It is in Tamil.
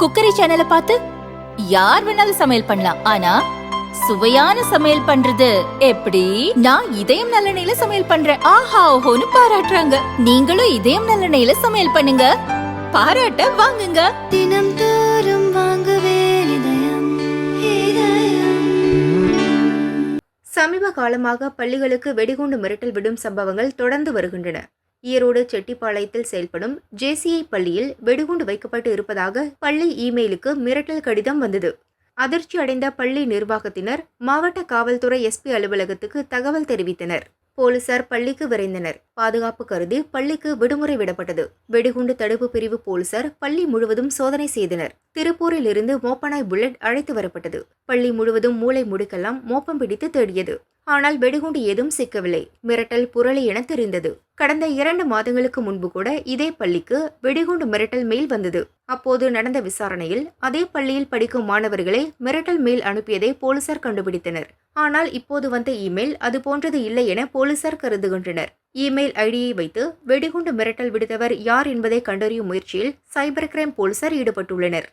குக்கரி சேனலை பார்த்து யார் வேணாலும் சமையல் பண்ணலாம். ஆனா சுவையான சமையல் பண்றது எப்படி? நான் இதயம் நல்லெண்ணெயில சமையல் பண்றேன். ஆஹா ஓஹோன்னு பாராட்டுறாங்க. நீங்களும் இதயம் நல்லெண்ணெயில சமையல் பண்ணுங்க. பாராட்ட வாங்குங்க. தினம் தோறும் வாங்குவே இதயம் இதயம். சமீப காலமாக பள்ளிகளுக்கு வெடிகுண்டு மிரட்டல் விடும் சம்பவங்கள் தொடர்ந்து வருகின்றன. ஈரோடு செட்டிப்பாளையத்தில் செயல்படும் ஜேசிஐ பள்ளியில் வெடிகுண்டு வைக்கப்பட்டு இருப்பதாக பள்ளி இமெயிலுக்கு மிரட்டல் கடிதம் வந்தது. அதிர்ச்சி அடைந்த பள்ளி நிர்வாகத்தினர் மாவட்ட காவல்துறை எஸ்பி அலுவலகத்துக்கு தகவல் தெரிவித்தனர். போலீசார் பள்ளிக்கு விரைந்தனர். பாதுகாப்பு கருதி பள்ளிக்கு விடுமுறை விடப்பட்டது. வெடிகுண்டு தடுப்பு பிரிவு போலீசார் பள்ளி முழுவதும் சோதனை செய்தனர். திருப்பூரில் இருந்து மோப்பனாய் புல்லட் அழைத்து வரப்பட்டது. பள்ளி முழுவதும் மூளை முடுக்கெல்லாம் மோப்பம் பிடித்து தேடியது. ஆனால் வெடிகுண்டு ஏதும் சிக்கவில்லை. மிரட்டல் புரளி என தெரிந்தது. கடந்த இரண்டு மாதங்களுக்கு முன்பு கூட இதே பள்ளிக்கு வெடிகுண்டு மிரட்டல் மெயில் வந்தது. அப்போது நடந்த விசாரணையில் அதே பள்ளியில் படிக்கும் மாணவர்களை மிரட்டல் மெயில் அனுப்பியதை போலீசார் கண்டுபிடித்தனர். ஆனால் இப்போது வந்த இமெயில் அது போன்றது இல்லை என போலீசார் கருதுகின்றனர். இமெயில் ஐடியை வைத்து வெடிகுண்டு மிரட்டல் விடுத்தவர் யார் என்பதை கண்டறியும் முயற்சியில் சைபர் கிரைம் போலீசார் ஈடுபட்டுள்ளனர்.